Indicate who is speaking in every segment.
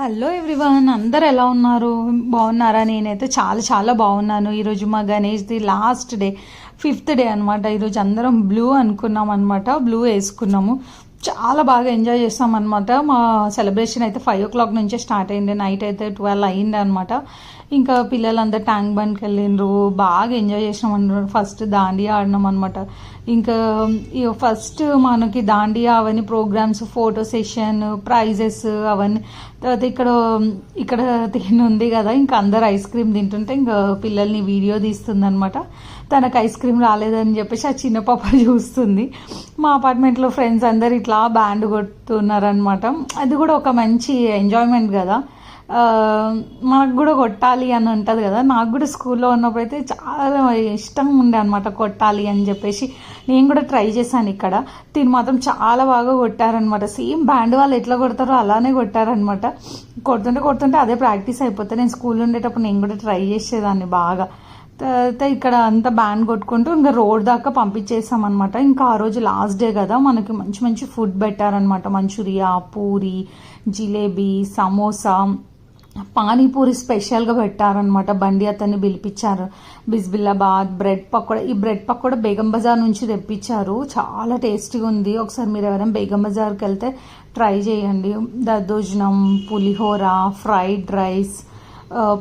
Speaker 1: Hello everyone అందరు ఎలా ఉన్నారు? బాగున్నారా? నేనైతే చాలా చాలా బాగున్నాను. ఈరోజు మా గణేష్ది లాస్ట్ డే ఫిఫ్త్ డే అనమాట ఈరోజు అందరం బ్లూ అనుకున్నాం అనమాట బ్లూ వేసుకున్నాము. చాలా బాగా ఎంజాయ్ చేస్తాం అనమాట మా సెలబ్రేషన్ అయితే ఫైవ్ ఓ క్లాక్ నుంచే స్టార్ట్ అయింది. నైట్ అయితే ట్వెల్వ్ అయింది అనమాట ఇంకా పిల్లలందరూ ట్యాంక్ బండ్కి వెళ్ళిండ్రు బాగా ఎంజాయ్ చేసినాం అన్నారు ఫస్ట్ దాండియా ఆడినాం అనమాట ఇంకా ఫస్ట్ మనకి దాండియా అవన్నీ ప్రోగ్రామ్స్ ఫోటో సెషన్ ప్రైజెస్ అవన్నీ తర్వాత ఇక్కడ ఇక్కడ తిని ఉంది కదా ఇంకా అందరు ఐస్ క్రీమ్ తింటుంటే ఇంకా పిల్లల్ని వీడియో తీస్తుందనమాట తనకు ఐస్ క్రీమ్ రాలేదని చెప్పేసి ఆ చిన్న పాప చూస్తుంది. మా అపార్ట్మెంట్లో ఫ్రెండ్స్ అందరు ఇట్లా బ్యాండ్ కొడుతున్నారనమాట అది కూడా ఒక మంచి ఎంజాయ్మెంట్ కదా. మనకు కూడా కొట్టాలి అని ఉంటుంది కదా. నాకు కూడా స్కూల్లో ఉన్నప్పుడు అయితే చాలా ఇష్టంగా ఉండే అనమాట కొట్టాలి అని చెప్పేసి. నేను కూడా ట్రై చేశాను ఇక్కడ. దీన్ని మాత్రం చాలా బాగా కొట్టారనమాట సేమ్ బ్యాండ్ వాళ్ళు ఎట్లా కొడతారో అలానే కొట్టారనమాట కొడుతుంటే కొడుతుంటే అదే ప్రాక్టీస్ అయిపోతే నేను స్కూల్ ఉండేటప్పుడు నేను కూడా ట్రై చేసేదాన్ని బాగా. తర్వాత ఇక్కడ అంతా బ్యాండ్ కొట్టుకుంటూ ఇంకా రోడ్ దాకా పంపించేసామన్నమాట ఇంకా ఆ రోజు లాస్ట్ డే కదా మనకి మంచి మంచి ఫుడ్ పెట్టారనమాట మంచూరియా పూరి జిలేబీ సమోసా. పానీపూరి స్పెషల్గా పెట్టారనమాట బండి అతన్ని పిలిపించారు. బిస్బిల్లాబాద్ బ్రెడ్ పకోడా ఈ బ్రెడ్ పకోడా బేగం బజార్ నుంచి తెప్పించారు. చాలా టేస్టీగా ఉంది. ఒకసారి మీరు ఎవరైనా బేగం బజార్కి వెళ్తే ట్రై చేయండి. దద్దోజనం పులిహోర ఫ్రైడ్ రైస్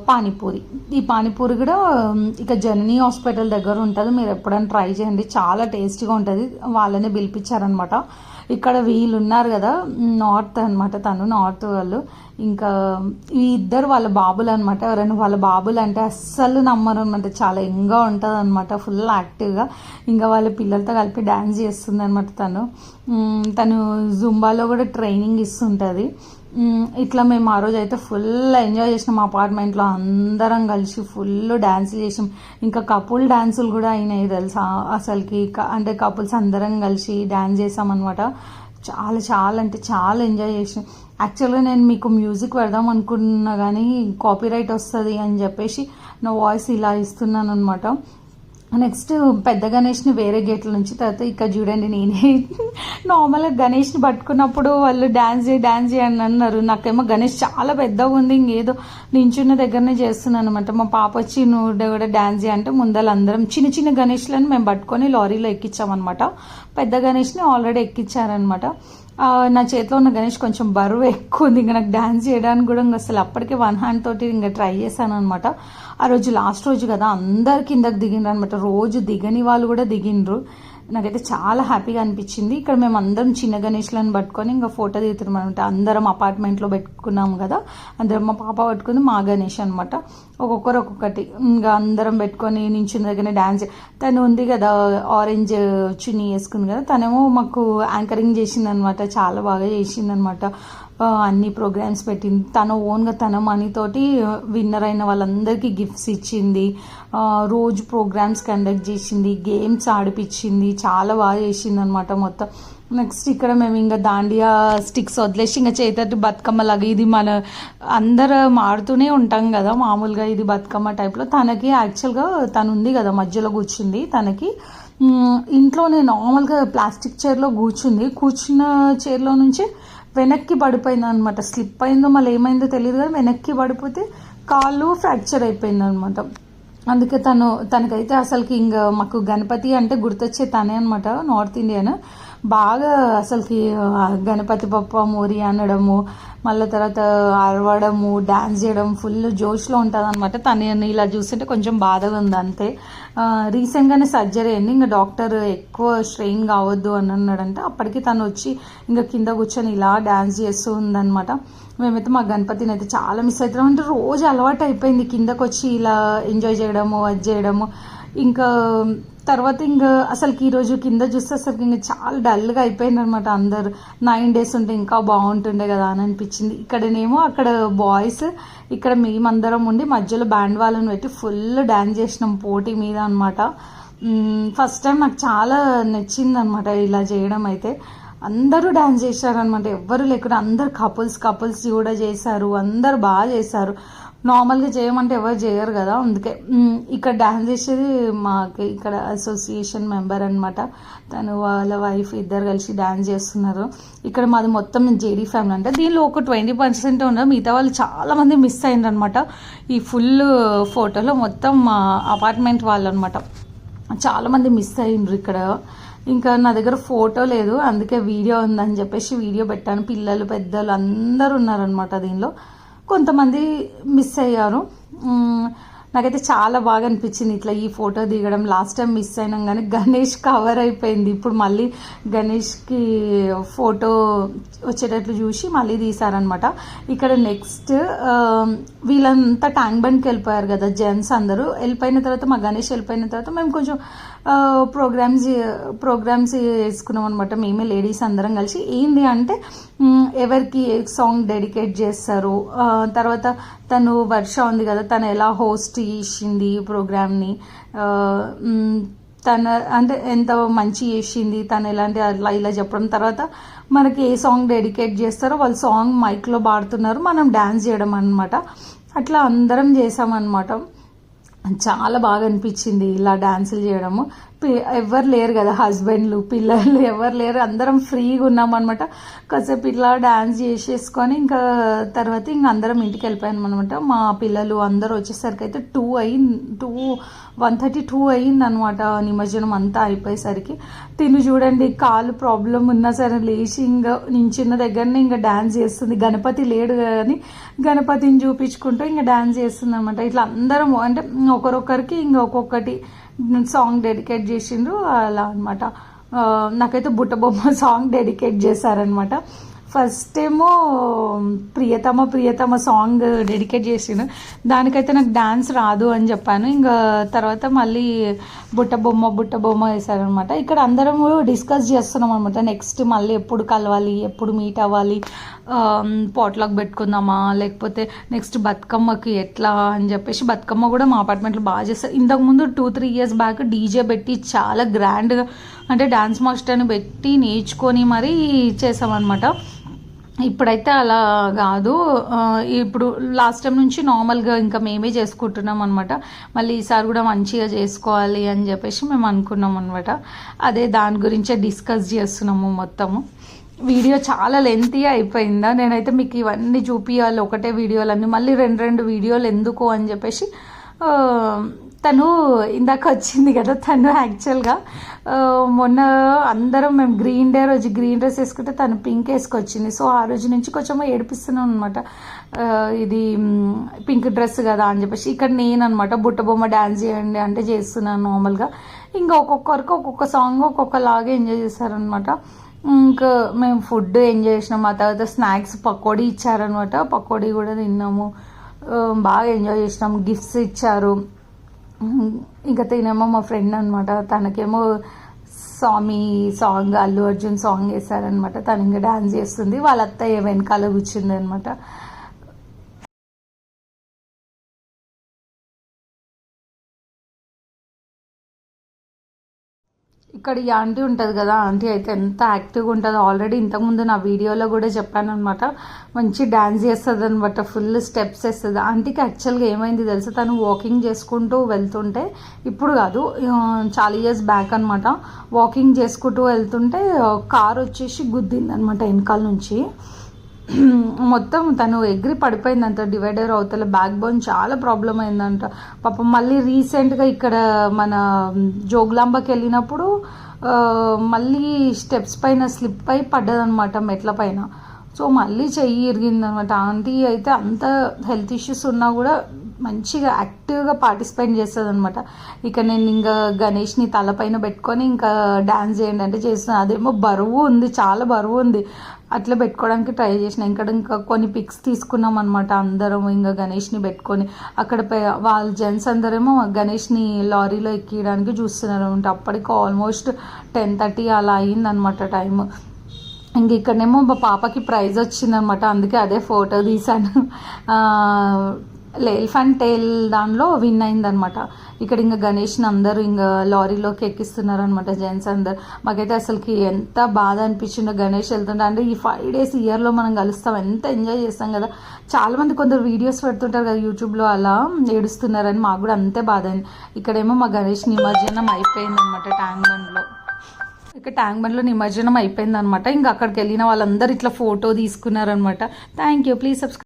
Speaker 1: పానీపూరి. ఈ పానీపూరి కూడా ఇక జననీ హాస్పిటల్ దగ్గర ఉంటుంది. మీరు ఎప్పుడైనా ట్రై చేయండి. చాలా టేస్టీగా ఉంటుంది. వాళ్ళనే పిలిపించారనమాట ఇక్కడ వీళ్ళు ఉన్నారు కదా నార్త్ అనమాట తను నార్త్ వాళ్ళు. ఇంకా ఈ ఇద్దరు వాళ్ళ బాబులు అనమాట ఎవరైనా వాళ్ళ బాబులు అంటే అస్సలు నమ్మరు అనమాట చాలా ఎంగా ఉంటుంది అనమాట ఫుల్ యాక్టివ్గా ఇంకా వాళ్ళ పిల్లలతో కలిపి డ్యాన్స్ చేస్తుంది అనమాట తను. తను జుంబాలో కూడా ట్రైనింగ్ ఇస్తుంటుంది. ఇట్లా మేము ఆ రోజు అయితే ఫుల్ ఎంజాయ్ చేసినాం అపార్ట్మెంట్లో అందరం కలిసి ఫుల్ డ్యాన్సులు చేసాం ఇంకా కపుల్ డ్యాన్సులు కూడా అయినాయి తెలుసా? అసలుకి అంటే కపుల్స్ అందరం కలిసి డ్యాన్స్ చేసాం అనమాట చాలా చాలా అంటే చాలా ఎంజాయ్ చేసాం యాక్చువల్గా నేను మీకు మ్యూజిక్ పెడదాం అనుకున్నా కానీ కాపీరైట్ వస్తుంది అని చెప్పేసి నా వాయిస్ ఇలా ఇస్తున్నాను అనమాట నెక్స్ట్ పెద్ద గణేష్ని వేరే గేట్ల నుంచి తర్వాత ఇక్కడ చూడండి నేనే నార్మల్గా గణేష్ని పట్టుకున్నప్పుడు వాళ్ళు డ్యాన్స్ చేయి డ్యాన్స్ చేయి అని అన్నారు. నాకేమో గణేష్ చాలా పెద్దగా ఉంది ఇంకేదో నించున్న దగ్గరనే చేస్తున్నాను అనమాట మా పాప వచ్చి నువ్వు కూడా డ్యాన్స్ చేయి అంటే ముందర అందరం చిన్న చిన్న గణేష్లను మేము పట్టుకొని లారీలో ఎక్కించామన్నమాట పెద్ద గణేష్ని ఆల్రెడీ ఎక్కించారనమాట నా చేతిలో ఉన్న గణేష్ కొంచెం బరువు ఎక్కువ ఉంది ఇంకా నాకు డ్యాన్స్ చేయడానికి కూడా ఇంకా అసలు అప్పటికే వన్ హ్యాండ్ తోటి ఇంకా ట్రై చేశాను అనమాట ఆ రోజు లాస్ట్ రోజు కదా అందరు కిందకి దిగిండ్రు అనమాట రోజు దిగని వాళ్ళు కూడా దిగిండ్రు. నాకైతే చాలా హ్యాపీగా అనిపించింది. ఇక్కడ మేము అందరం చిన్న గణేష్లను పట్టుకొని ఇంకా ఫోటో దిగుతున్నాం అనమాట అందరం అపార్ట్మెంట్లో పెట్టుకున్నాం కదా. అందరం మా పాప పట్టుకుంది మా గణేష్ అనమాట ఒక్కొక్కరు ఒక్కొక్కటి. ఇంకా అందరం పెట్టుకొని నించున్న దగ్గర డ్యాన్స్ తను ఉంది కదా ఆరెంజ్ చున్నీ వేసుకుంది కదా. తనేమో మాకు యాంకరింగ్ చేసింది అనమాట చాలా బాగా చేసింది అనమాట అన్ని ప్రోగ్రామ్స్ పెట్టింది. తన ఓన్గా తన మనీతోటి విన్నర్ అయిన వాళ్ళందరికీ గిఫ్ట్స్ ఇచ్చింది. రోజు ప్రోగ్రామ్స్ కండక్ట్ చేసింది. గేమ్స్ ఆడిపించింది చాలా బాగా చేసింది అనమాట మొత్తం. నెక్స్ట్ ఇక్కడ మేము ఇంకా దాండియా స్టిక్స్ వదిలేసి ఇంకా చేతట్టు బతుకమ్మ లాగా ఇది మన అందరం మారుతూనే ఉంటాం కదా. మామూలుగా ఇది బతుకమ్మ టైప్లో తనకి యాక్చువల్గా తను ఉంది కదా మధ్యలో కూర్చుంది తనకి. ఇంట్లోనే నార్మల్గా ప్లాస్టిక్ చైర్లో కూర్చుంది. కూర్చున్న చైర్లో నుంచి వెనక్కి పడిపోయింది అనమాట స్లిప్ అయిందో మళ్ళీ ఏమైందో తెలియదు కానీ వెనక్కి పడిపోతే కాళ్ళు ఫ్రాక్చర్ అయిపోయింది అనమాట అందుకే తను తనకైతే అసలుకి ఇంకా మాకు గణపతి అంటే గుర్తొచ్చే తనే అనమాట నార్త్ ఇండియన్. బాగా అసలుకి గణపతి బప్ప మోరి అనడము మళ్ళీ తర్వాత అరవడము డ్యాన్స్ చేయడం ఫుల్ జోష్లో ఉంటుంది అనమాట తను ఇలా చూస్తుంటే కొంచెం బాధగా ఉంది అంతే. రీసెంట్గానే సర్జరీ అయింది. ఇంకా డాక్టర్ ఎక్కువ స్ట్రెయిన్ కావద్దు అని అన్నాడంటే. అప్పటికి తను వచ్చి ఇంకా కింద కూర్చొని ఇలా డ్యాన్స్ చేస్తూ ఉందనమాట మేమైతే మా గణపతిని అయితే చాలా మిస్ అవుతున్నాం. అంటే రోజు అలవాటు అయిపోయింది. కిందకు వచ్చి ఇలా ఎంజాయ్ చేయడము అది చేయడము. ఇంకా తర్వాత ఇంకా అసలుకి ఈరోజు కింద చూస్తే అసలు ఇంకా చాలా డల్గా అయిపోయింది అనమాట అందరు. నైన్ డేస్ ఉంటే ఇంకా బాగుంటుండే కదా అని అనిపించింది. ఇక్కడనేమో అక్కడ బాయ్స్ ఇక్కడ మేమందరం ఉండి మధ్యలో బ్యాండ్ వాళ్ళని పెట్టి ఫుల్ డ్యాన్స్ చేసినాం పోటీ మీద అనమాట ఫస్ట్ టైం నాకు చాలా నచ్చింది అనమాట ఇలా చేయడం అయితే. అందరూ డ్యాన్స్ చేశారనమాట ఎవ్వరు లేకుండా అందరు కపుల్స్ కపుల్స్ కూడా చేశారు. అందరు బాగా చేశారు. నార్మల్గా చేయమంటే ఎవరు చేయరు కదా అందుకే. ఇక్కడ డాన్స్ చేసేది మాకు ఇక్కడ అసోసియేషన్ మెంబర్ అనమాట తను వాళ్ళ వైఫ్ ఇద్దరు కలిసి డాన్స్ చేస్తున్నారు. ఇక్కడ మాది మొత్తం జేడీ ఫ్యామిలీ అంటే దీనిలో ఒక ట్వంటీ పర్సెంట్ ఉన్నారు. మిగతా వాళ్ళు చాలామంది మిస్ అయ్యిండ్రు అనమాట ఈ ఫుల్ ఫోటోలో మొత్తం మా అపార్ట్మెంట్ వాళ్ళు అనమాట చాలామంది మిస్ అయ్యిండ్రు ఇక్కడ. ఇంకా నా దగ్గర ఫోటో లేదు అందుకే వీడియో ఉందని చెప్పేసి వీడియో పెట్టాను. పిల్లలు పెద్దలు అందరూ ఉన్నారనమాట దీనిలో. కొంతమంది మిస్ అయ్యారు. నాకైతే చాలా బాగా అనిపించింది ఇట్లా ఈ ఫోటో దిగడం. లాస్ట్ టైం మిస్ అయినాం కానీ గణేష్ కవర్ అయిపోయింది. ఇప్పుడు మళ్ళీ గణేష్కి ఫోటో వచ్చేటట్లు చూసి మళ్ళీ తీశారనమాట ఇక్కడ నెక్స్ట్ వీళ్ళంతా ట్యాంక్ బండ్కి వెళ్ళిపోయారు కదా జెంట్స్ అందరూ. వెళ్ళిపోయిన తర్వాత మా గణేష్ వెళ్ళిపోయిన తర్వాత మేము కొంచెం ప్రోగ్రామ్స్ ప్రోగ్రామ్స్ వేసుకున్నాం అనమాట మేమే లేడీస్ అందరం కలిసి. ఏంది అంటే ఎవరికి ఏ సాంగ్ డెడికేట్ చేస్తారు తర్వాత తను వర్ష ఉంది కదా తను ఎలా హోస్ట్ చేసింది ప్రోగ్రామ్ని తన అంటే ఎంత మంచి చేసింది తను ఎలాంటి అట్లా ఇలా చెప్పడం. తర్వాత మనకి ఏ సాంగ్ డెడికేట్ చేస్తారో వాళ్ళు సాంగ్ మైక్లో పాడుతున్నారు. మనం డ్యాన్స్ చేయడం అనమాట అట్లా అందరం చేసామన్నమాట. చాలా బాగా అనిపించింది ఇలా డాన్సులు చేయడము. ఎవరు లేరు కదా హస్బెండ్లు పిల్లలు ఎవరు లేరు అందరం ఫ్రీగా ఉన్నాం అనమాట కాసేపు ఇట్లా డాన్స్ చేసేసుకొని ఇంకా తర్వాత ఇంక అందరం ఇంటికి వెళ్ళిపోయాం అనమాట మా పిల్లలు అందరూ వచ్చేసరికి అయితే టూ అయింది టూ వన్ థర్టీ టూ అయింది అనమాట నిమజ్జనం అంతా అయిపోయేసరికి. తిను చూడండి కాలు ప్రాబ్లం ఉన్నా సరే లేచి ఇంకా నించున్న దగ్గరనే ఇంకా డాన్స్ చేస్తుంది. గణపతి లేడు కానీ గణపతిని చూపించుకుంటూ ఇంకా డాన్స్ చేస్తుంది అనమాట ఇట్లా అందరం అంటే ఒకరొకరికి ఇంకా ఒక్కొక్కటి సాంగ్ డెడికేట్ చేసిండ్రు అలా అనమాట నాకైతే బుట్ట బొమ్మ సాంగ్ డెడికేట్ చేశారనమాట ఫస్ట్ ఏమో ప్రియతమ ప్రియతమ సాంగ్ డెడికేట్ చేసిండు. దానికైతే నాకు డాన్స్ రాదు అని చెప్పాను. ఇంకా తర్వాత మళ్ళీ బుట్ట బొమ్మ బుట్ట బొమ్మ వేశారనమాట. ఇక్కడ అందరం డిస్కస్ చేస్తున్నాం అనమాట నెక్స్ట్ మళ్ళీ ఎప్పుడు కలవాలి ఎప్పుడు మీట్ అవ్వాలి పోట్లాక్ పెట్టుకుందామా లేకపోతే నెక్స్ట్ బతుకమ్మకి ఎట్లా అని చెప్పేసి బతుకమ్మ కూడా మా అపార్ట్మెంట్లో బాగా చేస్తారు. ఇంతకుముందు two three years back DJ పెట్టి చాలా గ్రాండ్గా అంటే డాన్స్ మాస్టర్ని పెట్టి నేర్చుకొని మరీ చేసామన్నమాట ఇప్పుడైతే అలా కాదు. ఇప్పుడు లాస్ట్ టైం నుంచి నార్మల్గా ఇంకా మేమే చేసుకుంటున్నాం అనమాట మళ్ళీ ఈసారి కూడా మంచిగా చేసుకోవాలి అని చెప్పేసి మేము అనుకున్నాం అనమాట అదే దాని గురించే డిస్కస్ చేస్తున్నాము మొత్తము. వీడియో చాలా లెంతీ అయిపోయిందా? నేనైతే మీకు ఇవన్నీ చూపించాలి ఒకటే వీడియోలన్నీ. మళ్ళీ రెండు రెండు వీడియోలు ఎందుకు అని చెప్పేసి తను ఇందాక వచ్చింది కదా తను యాక్చువల్గా మొన్న అందరం మేము గ్రీన్ డే రోజు గ్రీన్ డ్రెస్ వేసుకుంటే తను పింక్ వేసుకొచ్చింది. సో ఆ రోజు నుంచి కొంచెం ఏడిపిస్తున్నాం అనమాట ఇది పింక్ డ్రెస్ కదా అని చెప్పేసి. ఇక్కడ నేను అనమాట బుట్టబొమ్మ డ్యాన్స్ చేయండి అంటే చేస్తున్నాను నార్మల్గా ఇంకా ఒక్కొక్కరికి ఒక్కొక్క సాంగ్ ఒక్కొక్కలాగా ఎంజాయ్ చేశారనమాట ఇంకా మేము ఫుడ్ ఎంజాయ్ చేసినాం. ఆ తర్వాత స్నాక్స్ పకోడీ ఇచ్చారనమాట పకోడీ కూడా తిన్నాము. బాగా ఎంజాయ్ చేసినాం. గిఫ్ట్స్ ఇచ్చారు. ఇంకా తినేమో మా ఫ్రెండ్ అనమాట తనకేమో స్వామి సాంగ్ అల్లు అర్జున్ సాంగ్ వేశారనమాట తను ఇంకా డ్యాన్స్ చేస్తుంది. వాళ్ళ అత్తయ్య వెనకాల కూర్చుంది అనమాట ఇక్కడ ఈ ఆంటీ ఉంటుంది కదా ఆంటీ అయితే ఎంత యాక్టివ్గా ఉంటుందో ఆల్రెడీ ఇంతకుముందు నా వీడియోలో కూడా చెప్పాను అనమాట మంచి డ్యాన్స్ చేస్తుంది అనమాట ఫుల్ స్టెప్స్ వేస్తుంది. ఆంటీకి యాక్చువల్గా ఏమైంది తెలుసా? తను వాకింగ్ చేసుకుంటూ వెళ్తుంటే ఇప్పుడు కాదు చాలా ఇయర్స్ బ్యాక్ అనమాట వాకింగ్ చేసుకుంటూ వెళ్తుంటే కార్ వచ్చేసి గుద్దింది అనమాట వెనకాల నుంచి. మొత్తం తను ఎగిరి పడిపోయిందంట డివైడర్ అవతల బ్యాక్ బోన్ చాలా ప్రాబ్లం అయిందంట. పాపం మళ్ళీ రీసెంట్గా ఇక్కడ మన జోగులాంబకి వెళ్ళినప్పుడు మళ్ళీ స్టెప్స్ పైన స్లిప్ అయి పడ్డదనమాట మెట్ల పైన. సో మళ్ళీ చెయ్యి ఇరిగిందనమాట ఆంటీ అయితే అంత హెల్త్ ఇష్యూస్ ఉన్నా కూడా మంచిగా యాక్టివ్గా పార్టిసిపేట్ చేస్తుంది అనమాట ఇక నేను ఇంకా గణేష్ని తలపైన పెట్టుకొని ఇంకా డ్యాన్స్ చేయండి అంటే చేస్తున్నాను అదేమో బరువు ఉంది చాలా బరువు ఉంది. అట్లా పెట్టుకోవడానికి ట్రై చేసిన. ఇంకా ఇంకా కొన్ని పిక్స్ తీసుకున్నాం అనమాట అందరం. ఇంకా గణేష్ని పెట్టుకొని అక్కడ వాళ్ళ జెంట్స్ అందరేమో గణేష్ని లారీలో ఎక్కియడానికి చూస్తున్నారు అనమాట అప్పటికి ఆల్మోస్ట్ టెన్ థర్టీ అలా అయిందనమాట టైం ఇంక ఇక్కడనేమో మా పాపకి ప్రైజ్ వచ్చిందనమాట అందుకే అదే ఫోటో తీశాను. ఎలిఫెంట్ టైల్ దానిలో విన్ అయిందనమాట. ఇక్కడ ఇంకా గణేష్ని అందరూ ఇంకా లారీలోకి ఎక్కిస్తున్నారు అనమాట జెంట్స్ అందరు. మాకైతే అసలుకి ఎంత బాధ అనిపించిందో గణేష్ వెళ్తుంటే. అంటే ఈ ఫైవ్ డేస్ ఇయర్లో మనం కలుస్తాం ఎంత ఎంజాయ్ చేస్తాం కదా. చాలా మంది కొందరు వీడియోస్ పెడుతుంటారు కదా యూట్యూబ్లో అలా ఏడుస్తున్నారని మాకు కూడా అంతే బాధ అయింది. ఇక్కడేమో మా గణేష్ నిమజ్జనం అయిపోయింది అనమాట ట్యాంక్ బండ్లో. ఇక ట్యాంక్ బండ్లో నిమజ్జనం అయిపోయింది అనమాట ఇంకా అక్కడికి వెళ్ళిన వాళ్ళందరూ ఇట్లా photo తీసుకున్నారనమాట. Thank you please subscribe